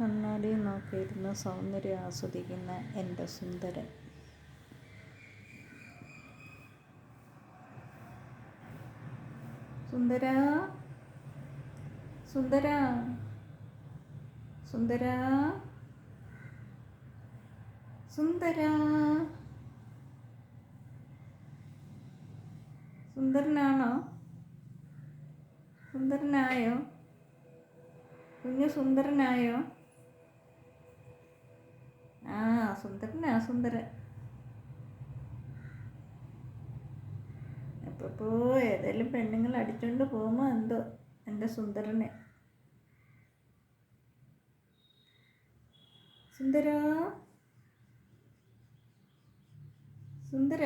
കണ്ണാടി നോക്കിയിരുന്ന് സൗന്ദര്യം ആസ്വദിക്കുന്ന എന്റെ സുന്ദരൻ. സുന്ദര സുന്ദര സുന്ദര സുന്ദര. സുന്ദരനാണോ? സുന്ദരനായോ? കുഞ്ഞു സുന്ദരനായോ? സുന്ദരനാ സുന്ദരൻ. എപ്പോ ഏതെങ്കിലും പെണ്ണുങ്ങൾ അടിച്ചുകൊണ്ട് പോകുമ്പോൾ എന്തോ എന്റെ സുന്ദരനെ. സുന്ദര. സുന്ദര.